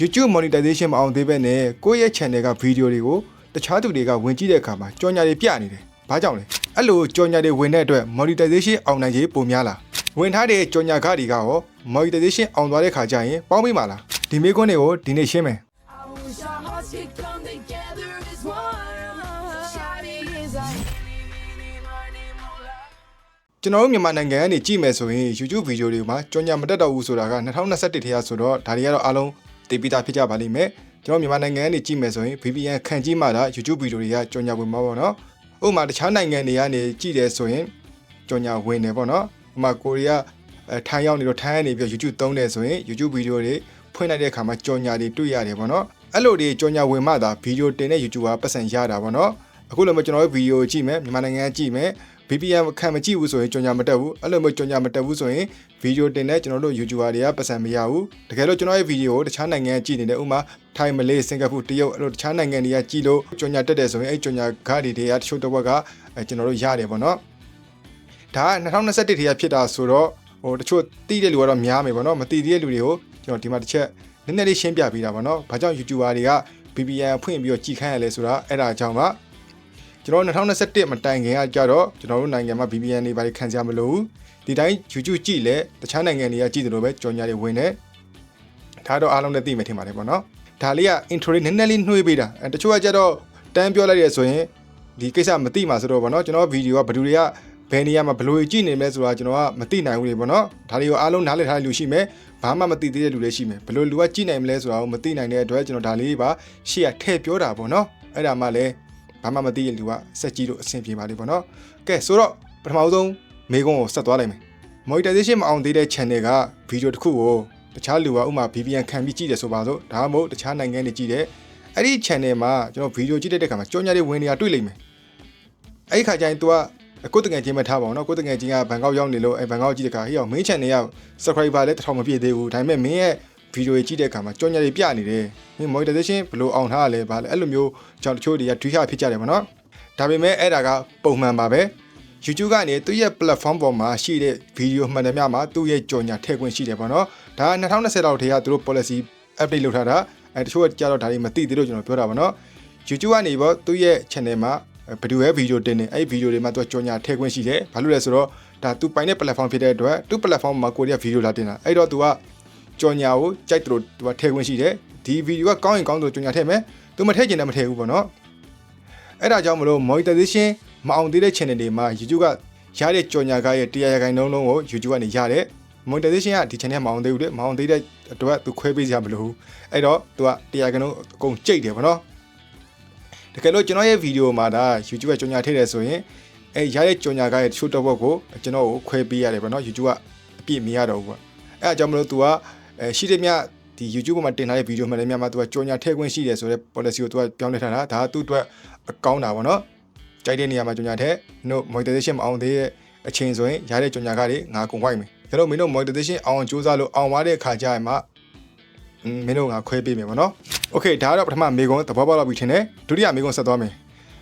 YouTube monetization မအောင်သေးဘဲနဲ့ကိုယ့်ရဲ့ channel ကဗီဒီယိုတွေကိုတခြားသူတွေကဝင်ကြည့်တဲ့အခါမှာကြော်ညာတွေပြနေတယ်။ဘာကြောင့်လဲ။အဲ့လိုကြော်ညာတွေဝင်တဲ့အတွက် monetization အောင်နိုင်ရေးပုံများလား။ဝင်ထားတဲ့ကြော်ညာကားတွေကရော monetization အောင်သွားတဲ့ခါကျရင်ပေါင်းမိမှာလား။ဒီမေးခွန်းတွေကိုဒီနေ့ရှင်းမယ်။ I wish our hearts could come together as one. Shawty is a ကျွန်တော်တို့မြန်မာနိုင်ငံကနေကြည့်မယ်ဆိုရင် YouTube ဗီဒီယိုတွေမှာကြော်ညာမတက်တော့ဘူးဆိုတာက2021ထဲကဆိုတော့ဒါတွေကတော့အားလုံး သိပြီးသားဖြစ်ကြပါလိမ့်မယ်ကျွန်တော်မြန်မာနိုင်ငံကနေကြည့်မယ်ဆိုရင် VPN ခံကြည့်မှသာ YouTube ဗီဒီယိုတွေကကြော်ညာဝင်မှာပေါ့နော်ဥပမာတခြားနိုင်ငံတွေကနေကြည့်တယ်ဆိုရင်ကြော်ညာဝင်တယ်ပေါ့နော်ဥပမာကိုရီးယားအဲထိုင်းရောက်နေတော့ထိုင်းကနေပြီး YouTube သုံးတယ်ဆိုရင် YouTube ဗီဒီယိုတွေဖွင့်လိုက်တဲ့အခါမှာကြော်ညာတွေတွေ့ရတယ်ပေါ့နော်အဲ့လိုတွေကြော်ညာဝင်မှသာဗီဒီယိုတင်တဲ့ YouTube ကပတ်စံရတာပေါ့နော်အခုလိုမျိုးကျွန်တော်တို့ဗီဒီယိုကြည့်မယ်မြန်မာနိုင်ငံကကြည့်မယ် VPN ခံမကြည့်ဘူးဆိုရင်ကြော်ညာမတက်ဘူးအဲ့လိုမျိုးကြော်ညာမတက်ဘူးဆိုရင်ဗီဒီယိုတင်တဲ့ကျွန်တော်တို့ YouTuber တွေကပတ်စံမရဘူးတကယ်လို့ကျွန်တော်ရဲ့ဗီဒီယိုကိုတခြားနိုင်ငံကကြည့်နေတဲ့ဥမာထိုင်းမလေးစင်ကာပူတရုတ်အဲ့လိုတခြားနိုင်ငံတွေကကြည့်လို့ကြော်ညာတက်တယ်ဆိုရင်အဲ့ကြော်ညာကားတွေတွေကတချို့တစ်ဝက်ကအဲကျွန်တော်တို့ရတယ်ပေါ့နော်ဒါက2021ထဲကဖြစ်တာဆိုတော့ဟိုတချို့သိတဲ့လူကတော့များမယ်ပေါ့နော်မသိသေးတဲ့လူတွေကိုကျွန်တော်ဒီမှာတစ်ချက်နည်းနည်းလေးရှင်းပြပေးတာပေါ့နော်ဘာကြောင့် YouTuber တွေက VPN ဖွင့်ပြီးတော့ကြည်ခိုင်းရလဲဆိုတာအဲ့ဒါကြောင့်ပါ ကျွန်တော်2021မတိုင်ခင်ကကြတော့ကျွန်တော်တို့နိုင်ငံမှာ VPN တွေဘာတွေခံစရာမလိုဘူးဒီတိုင်း YouTube ကြည့်လဲတခြားနိုင်ငံတွေကကြည့်တယ်လို့ပဲကြော်ညာတွေဝင်တယ်ဒါတော့အားလုံးလည်းသိမယ်ထင်ပါတယ်ပေါ့နော်ဒါလေးက intro လေးနည်းနည်းလေးနှွှေးပေးတာအဲတချို့ကကြတော့တန်းပြောလိုက်ရဆိုရင်ဒီကိစ္စမသိမှာဆိုတော့ပေါ့နော်ကျွန်တော်ဗီဒီယိုကဘယ်သူတွေကဘယ်နေရာမှာဘယ်လိုကြည့်နေမလဲဆိုတာကျွန်တော်ကမသိနိုင်ဘူးလေပေါ့နော်ဒါတွေကိုအားလုံးနားလည်ထားတဲ့လူရှိမယ်ဘာမှမသိသေးတဲ့လူလည်းရှိမယ်ဘယ်လိုလူကကြည့်နိုင်မလဲဆိုတာကိုမသိနိုင်တဲ့အတွက်ကျွန်တော်ဒါလေးပါရှေ့ကထည့်ပြောတာပေါ့နော်အဲ့ဒါမှလည်း ဘာမှမသိတဲ့လူကစက်ကြီးလို့အဆင်ပြေပါလိမ့်ပေါ့နော်ကဲဆိုတော့ပထမဆုံးမေကွန်းကိုဆက်သွားလိုက်မယ် monetization မအောင်သေးတဲ့ channel ကဗီဒီယိုတစ်ခုကိုတခြားလူကဥမာ VPN ခံပြီးကြည့်တယ်ဆိုပါစို့ဒါမှမဟုတ်တခြားနိုင်ငံတွေကြည့်တယ်အဲ့ဒီ channel မှာကျွန်တော်ဗီဒီယိုကြည့်တဲ့အခါမှာကြော်ညာတွေဝင်နေတာတွေ့လိမ့်မယ်အဲ့ဒီခါကျရင် तू ကကိုယ်တငယ်ချင်းမထားပါဘူးเนาะကိုယ်တငယ်ချင်းကဘန်ကောက်ရောက်နေလို့အဲဘန်ကောက်ကြည့်တဲ့အခါဟေ့အောင်မင်း channel က subscriber လည်းတစ်ထောင်မပြည့်သေးဘူးဒါပေမဲ့မင်းရဲ့ ဗီဒီယိုကြီးကြည့်တဲ့အခါမှာကြော်ညာတွေပြနေတယ်မင်း monetization ဘယ်လိုအောင်ထားရလဲဗာလဲအဲ့လိုမျိုးကြောင့်တချို့တွေကတွေးရဖြစ်ကြတယ်ဗောနော်ဒါပေမဲ့အဲ့ဒါကပုံမှန်ပါပဲ YouTube ကနေသူ့ရဲ့ platform ပေါ်မှာရှိတဲ့ဗီဒီယိုမှန်သမျှမှာသူ့ရဲ့ကြော်ညာထည့်ခွင့်ရှိတယ်ပေါ့နော်ဒါက2020လောက်တည်းကသူတို့ policy update လုပ်ထားတာအဲတချို့ကကြတော့ဒါတွေမသိသေးလို့ကျွန်တော်ပြောတာပေါ့နော် YouTube ကနေပေါ့သူ့ရဲ့ channel မှာဘယ်သူရဲ့ဗီဒီယိုတင်နေအဲ့ဗီဒီယိုတွေမှာသူကကြော်ညာထည့်ခွင့်ရှိတယ်ဘာလို့လဲဆိုတော့ဒါသူပိုင်တဲ့ platform ဖြစ်တဲ့အတွက်သူ့ platform မှာကိုရီးယားဗီဒီယိုလာတင်တာအဲ့တော့သူက ကြော်ညာကိုကြိုက်တယ်လို့သူကထည့်ခွင့်ရှိတယ်ဒီဗီဒီယိုကကောင်းရင်ကောင်းဆိုကြော်ညာထည့်မယ်သူမထည့်ချင်တယ်မထည့်ဘူးပေါ့နော်အဲ့ဒါကြောင့်မလို့ monetization မအောင်သေးတဲ့ channel တွေမှာ YouTube ကရတဲ့ကြော်ညာကားရဲ့တရားရခိုင်နှုန်းလုံးကို YouTube ကနေရတယ် monetization ကဒီ channel မအောင်သေးဘူးလေမအောင်သေးတဲ့အတွက်သူခွဲပေးစရာမလိုဘူးအဲ့တော့သူကတရားရခိုင်နှုန်းအကုန်ကြိတ်တယ်ပေါ့နော်တကယ်လို့ကျွန်တော်ရဲ့ဗီဒီယိုမှာဒါ YouTube ကကြော်ညာထည့်တယ်ဆိုရင်အဲရတဲ့ကြော်ညာကားရဲ့တချို့တော့ဘက်ကိုကျွန်တော်ကိုခွဲပေးရတယ်ပေါ့နော် YouTube ကအပြည့်မရတော့ဘူးပေါ့အဲ့အကြောင်းမလို့ तू က အဲရှိတဲ့မြဒီ YouTube ပေါ်မှာတင်ထားတဲ့ဗီဒီယိုမှန်တယ်များမှာ तू ကကြော်ညာထည့်ခွင့်ရှိတယ်ဆိုတော့ policy ကို तू ကပြောင်းလဲထားတာဒါကသူ့အတွက်အကောင်းတာပေါ့နော်ကြိုက်တဲ့နေရာမှာကြော်ညာထည့်တို့ monetization မအောင်သေးတဲ့အချိန်ဆိုရင်ရတဲ့ကြော်ညာကားတွေငါကုန်ဝိုက်မယ်ဒါတော့မင်းတို့ monetization အောင်စူးစမ်းလို့အောင်သွားတဲ့အခါကျရင်မှอืมမင်းတို့ငါခွဲပေးမယ်ပေါ့နော်โอเคဒါကတော့ပထမမေကွန်သဘောပေါက်လောက်ပြီထင်တယ်ဒုတိယမေကွန်ဆက်သွားမယ်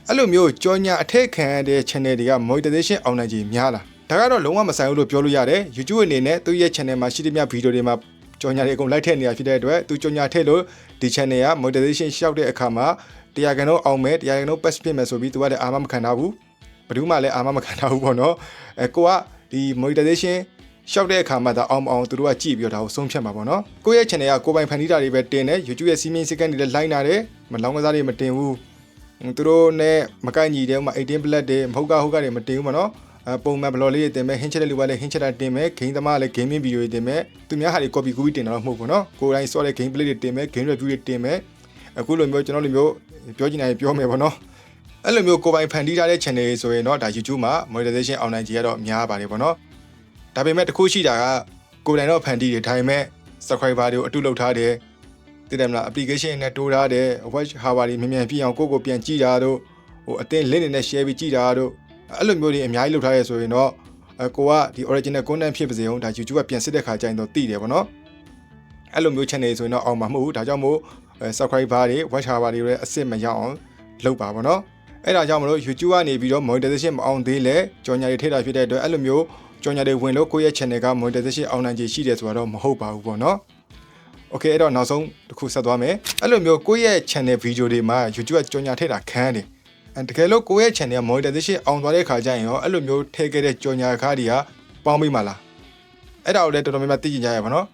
အဲ့လိုမျိုးကြော်ညာအထက်ခံရတဲ့ channel တွေက monetization အောင်နိုင်ကြီးများလားဒါကတော့လုံးဝမဆိုင်ဘူးလို့ပြောလို့ရတယ် YouTube အနေနဲ့သူ့ရဲ့ channel မှာရှိတဲ့မြဗီဒီယိုတွေမှာ ကြော်ညာတွေအကုန်လိုက်ထည့်နေတာဖြစ်တဲ့အတွက်သူကြော်ညာထည့်လို့ဒီ channel က monetization ရှောက်တဲ့အခါမှာတရားကန်တော့အောင်မယ်တရားကန်တော့ pass ဖြစ်မယ်ဆိုပြီးသူကလည်းအာမမခံထားဘူးဘယ်သူမှလည်းအာမမခံထားဘူးပေါ့နော်အဲကိုကဒီ monetization ရှောက်တဲ့အခါမှာဒါအောင်မအောင်သူတို့ကကြည့်ပြီးတော့ဒါကိုဆုံးဖြတ်မှာပေါ့နော်ကိုယ့်ရဲ့ channel ကကိုယ်ပိုင်ဖန်တီးတာတွေပဲတင်တယ် YouTube ရဲ့စီးမင်းစကန်တွေလည်းလိုက်နာတယ်မလောင်းကစားတွေမတင်ဘူးသူတို့နဲ့မကိုက်ညီတဲ့ဥမာ18 black တွေမဟုတ်ကဟုတ်ကတွေမတင်ဘူးပေါ့နော်အ ပုံမှန်ဘလော်လေးတွေတင်မယ်ဟင်းချက်တဲ့လူကလည်းဟင်းချက်တာတင်မယ်ဂိမ်းသမားကလည်း gaming video တွေတင်မယ်သူများဟာတွေ copy copy တင်တာတော့မဟုတ်ဘူးနော်ကိုယ်တိုင်စောတဲ့ game play တွေတင်မယ် game review တွေတင်မယ်အခုလိုမျိုးကျွန်တော်လိုမျိုးပြောချင်တယ်ပြောမယ်ပေါ့နော်အဲ့လိုမျိုးကိုယ်ပိုင်ဖန်တီးထားတဲ့ channel တွေဆိုရင်တော့ဒါ YouTube မှာ monetization အောင်နိုင်ကြီးကတော့များပါတယ်ပေါ့နော်ဒါပေမဲ့တခုရှိတာကကိုယ်တိုင်တော့ဖန်တီးတယ်ဒါပေမဲ့ subscriber တွေကိုအတုလုပ်ထားတယ်တည်တယ်မလား application နဲ့တိုးထားတယ် watch hour တွေမြန်မြန်ပြည့်အောင်ကိုယ့်ကိုပြန်ကြည့်တာတို့ဟိုအတင်း link တွေနဲ့ share ပြီးကြည့်တာတို့ အဲ့လိုမျိုးတွေအများကြီးလုပ်ထားရဲဆိုရင်တော့ကိုကဒီ original content ဖြစ်ပါစေအောင်ဒါ YouTube ကပြန်စစ်တဲ့ခါကျရင်တော့တည်တယ်ဗောနော်အဲ့လိုမျိုး channel ဆိုရင်တော့အောင်မှာမဟုတ်ဘူးဒါကြောင့်မို့ subscriber တွေ watch hour တွေလည်းအစ်စ်မရောက်အောင်လုပ်ပါဗောနော်အဲ့ဒါကြောင့်မလို့ YouTube ကနေပြီးတော့ monetization မအောင်သေးလဲကြော်ညာတွေထိတာဖြစ်တဲ့အတွက်အဲ့လိုမျိုးကြော်ညာတွေဝင်လို့ကိုယ့်ရဲ့ channel က monetization အောင်နိုင်ခြေရှိတယ်ဆိုတော့မဟုတ်ပါဘူးပေါ့နော်။ Okay အဲ့တော့နောက်ဆုံးတစ်ခုဆက်သွားမယ်။အဲ့လိုမျိုးကိုယ့်ရဲ့ channel video တွေမှာ YouTube ကကြော်ညာထိတာခံရတယ်။ တကယ်လို့ကိုယ့်ရဲ့ channel monetization အောင်သွားတဲ့ခါကျရင်ရောအဲ့လိုမျိုးထည့်ခဲ့တဲ့ကြော်ညာကားတွေကပေါင်းမိမှာလားအဲ့ဒါကိုလည်းတော်တော်များများသိကြရပါတော့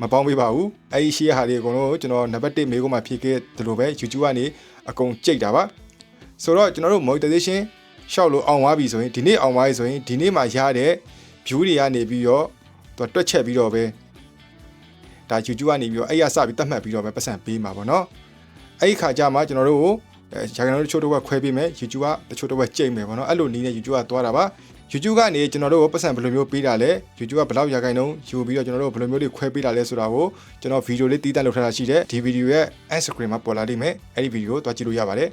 မပေါင်းပေးပါဘူးအဲ့ဒီရှိရဟာတွေအကုန်လုံးကျွန်တော်နံပါတ်1မေးခွန်းမှာဖြည့်ခဲ့တယ်လို့ပဲ YouTube ကနေအကုန်ကြိတ်တာပါဆိုတော့ကျွန်တော်တို့ monetization ရှောက်လို့အောင်သွားပြီဆိုရင်ဒီနေ့အောင်သွားပြီဆိုရင်ဒီနေ့မှာရတဲ့ view တွေကနေပြီးတော့သူတွက်ချက်ပြီးတော့ပဲဒါ YouTube ကနေပြီးတော့အဲ့ရစပြီးတတ်မှတ်ပြီးတော့ပဲပတ်စံပေးမှာပေါ့နော်အဲ့ဒီခါကျမှကျွန်တော်တို့ ကိုအဲဂျာကန်တို့တချို့တော့ခွဲပေးမယ် YouTube ကတချို့တော့ကြိတ်မယ်ပေါ့နော်အဲ့လိုနီးနဲ့ YouTube ကသွားတာပါ YouTube ကနေကျွန်တော်တို့ကိုပတ်စံဘယ်လိုမျိုးပေးတာလဲ YouTube ကဘယ်လောက်ရာခိုင်နှုန်းယူပြီးတော့ကျွန်တော်တို့ဘယ်လိုမျိုးတွေခွဲပေးတာလဲဆိုတာကိုကျွန်တော်ဗီဒီယိုလေးတီးတန့်လုပ်ထားတာရှိတယ်ဒီဗီဒီယိုရဲ့ Instagram မှာပေါ်လာလိမ့်မယ်အဲ့ဒီဗီဒီယိုကိုတွားကြည့်လို့ရပါတယ်